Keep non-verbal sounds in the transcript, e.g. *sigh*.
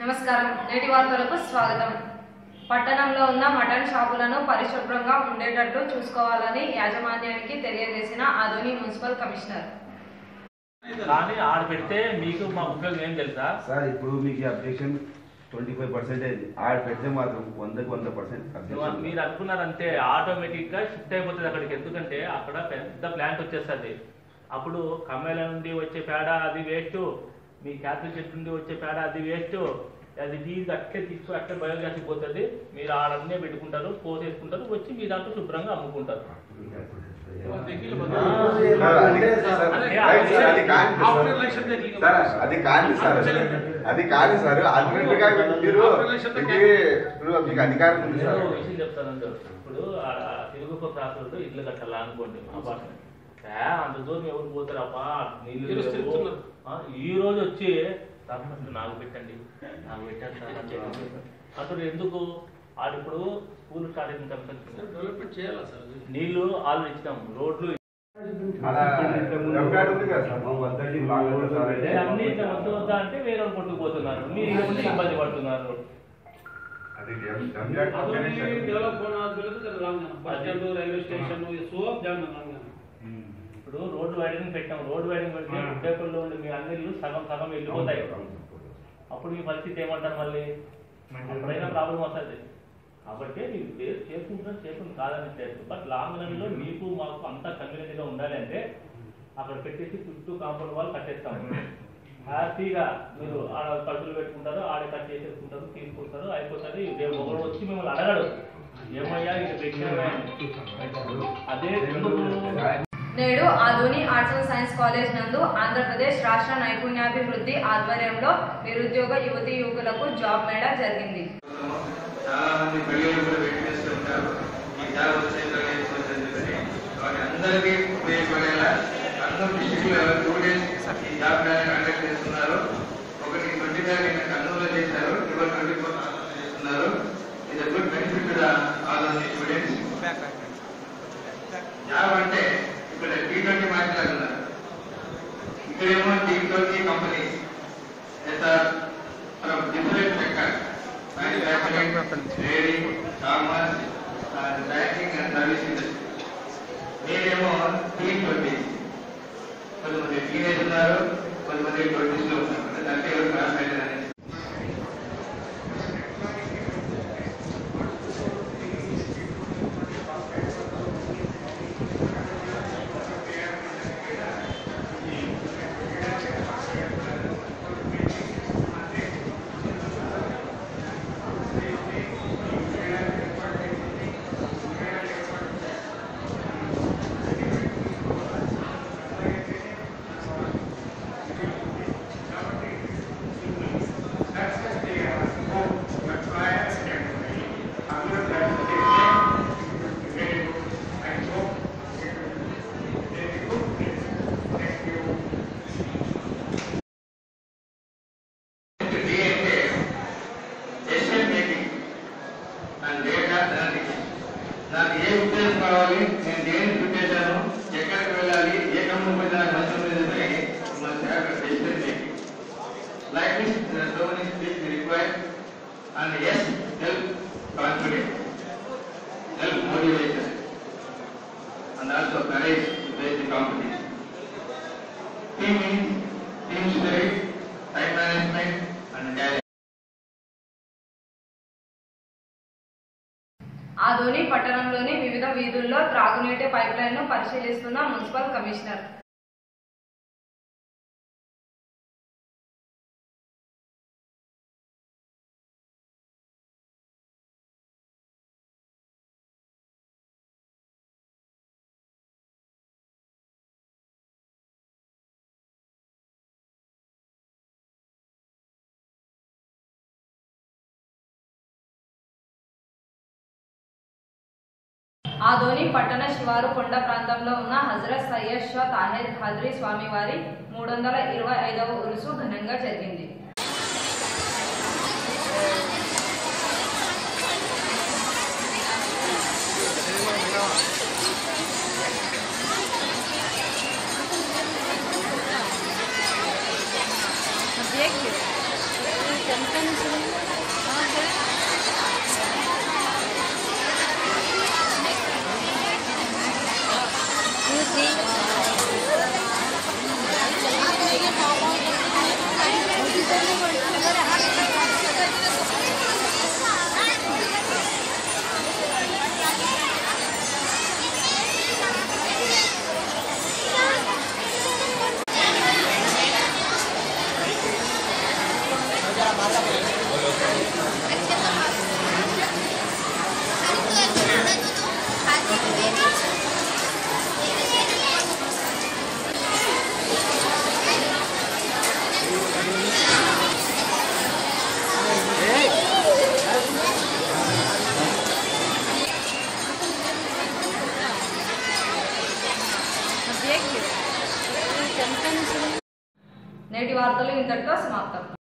నమస్కారం. నేటి వార్తలకు స్వాగతం. పట్టణంలో ఉన్న మటన్ షాపులను పరిశుభ్రంగా ఉండేటట్టు చూసుకోవాలని యాజమాన్యానికి తెలియజేసిన ఆధుని మున్సిపల్ కమిషనర్. కానీ ఆడ పెడితే మీకు మా ఉపయోగం ఏం తెలుసా? సార్ ఇప్పుడు మీకు అబ్జెక్షన్ ట్వంటీ ఫైవ్ పర్సెంటేజ్ ఆడ పెడితే మాత్రం వందకు వంద పర్సెంట్ మీరు అనుకున్నారంటే ఆటోమేటిక్గా షిఫ్ట్ అయిపోతుంది అక్కడికి. ఎందుకంటే అక్కడ పెద్ద ప్లాంట్ వచ్చేస్తుంది. అప్పుడు కమ్మేల నుండి వచ్చే పేడ అది వేస్ట్. మీ క్యాపిల్ చెట్టు నుండి వచ్చే పేడ అది వేస్ట్ అది తీసి అట్లే తీసుకో అట్లే బయోగ్యాస్ పోతుంది మీరు ఆడన్నే పెట్టుకుంటారు పోసేసుకుంటారు వచ్చి మీ దాంట్లో శుభ్రంగా అమ్ముకుంటారు అది కాదు సార్ అది కాదు సార్ అల్టిమేట్గా మీరు మీకు అధికారం ఉంది సార్ విషయం చెప్తానండి ఇప్పుడు ఆడ ప్రాంతంలో ఇల్లు కట్టాలా అనుకోండి అపార్ట్మెంట్ అంత దూరం ఎవరు పోతారప్పా నీళ్ళు ఈ రోజు వచ్చి తమ్ముడు నాకు పెట్టండి. నాకు పెట్టారు *laughs* అసలు ఎందుకు? వాళ్ళు ఇప్పుడు స్కూల్ స్టార్ట్ అయిన డెవలప్మెంట్ చేయాలి అసలు నీళ్ళు ఆల్రెడీ ఇచ్చినాము రోడ్లు అంటే వేరే కొట్టుకుపోతున్నారు. మీరు ఇబ్బంది పడుతున్నారు. డెవలప్ రైల్వే స్టేషన్ సో జాగ్రత్త ఇప్పుడు రోడ్డు వైడింగ్ పెట్టాం. రోడ్డు వైడింగ్ పెడితే పేపర్లో ఉండి మీ అన్ని సగం సగం వెళ్ళిపోతాయి. అప్పుడు మీ పరిస్థితి ఏమంటారు మళ్ళీ? అప్పుడైనా ప్రాబ్లం వస్తుంది. కాబట్టి మీరు చే- చేసుకుంటున్నారు చేసుకుని కాదని లేదు బట్ లాంగ్ రన్లో మీకు మాకు అంతా కన్వీనియంట్గా ఉండాలి అంటే అక్కడ పెట్టేసి చుట్టూ కాంపౌండ్ వాళ్ళు కట్టేస్తాము హ్యాపీగా మీరు ఆడ కడుపులు పెట్టుకుంటారు ఆడ కట్ చేసేసుకుంటారు తీసుకుంటారు అయిపోతుంది ఒకరు వచ్చి మిమ్మల్ని అడగడు. ఏమయ్యా ఇది పెట్టావా అని. అదే నేడు Adoni arts and science college నందు ఆంధ్రప్రదేశ్ రాష్ట్ర నైపుణ్యాభివృద్ధి ఆధ్వర్యంలో నిరుద్యోగ యువతి యువకులకు జాబ్ మేళా జరిగింది. చాలా మంది పెళ్ళిళ్ళు కూడా వెయిట్ చేస్తూ ఉంటారు ఈ జాబ్ వచ్చే కలిగి చెప్పి వాటి అందరికీ ఉపయోగపడేలా అందరూ డిస్టిక్లో టూ డేస్ ఈ జాబ్ మేళని కండక్ట్ చేస్తున్నారు ఒకటి ట్వంటీ తారీఖున కర్నూలులో చేశారు ఇవాళ ట్వంటీ ఫోర్ చేస్తున్నారు ఇది good benefit all of the students job అంటే ఇక్కడ టీ ట్వంటీ మాట్లాడుతున్నారు ఇక్కడేమో T twenty company from different sectors, manufacturing, trading, commerce, and banking and service industry. మీరేమో టీ ట్వంటీ కొంతమంది టీనేజ్ ఉన్నారు కొంతమంది ట్వంటీస్లో ఉన్నారు అంటే థర్టీ ఎవరు క్లాస్ అనేది టీ అంటే decision making and data analytics నాకు ఏ ఉద్దేశం కావాలి నేను దేని పెట్టేశాను ఎక్కడికి వెళ్ళాలి ఏ కంపెనీ పోయి నాకు మంచి ఉండేది decision making like this so many speech required and yes help confident help motivation and also courage to the competition team team spirit time management and Adoni పట్టణంలోని వివిధ వీధుల్లో త్రాగునీటి పైప్ పరిశీలిస్తున్న మున్సిపల్ కమిషనర్. ఆదోని పట్టణ శివారు కొండ ప్రాంతంలో ఉన్న హజరత్ సయ్యద్ షా తాహెర్ ఖాద్రి స్వామివారి మూడు వందల ఇరవై ఐదవ ఉరుసు ఘనంగా జరిగింది. वार्तालय इंतटिతో సమాప్తం.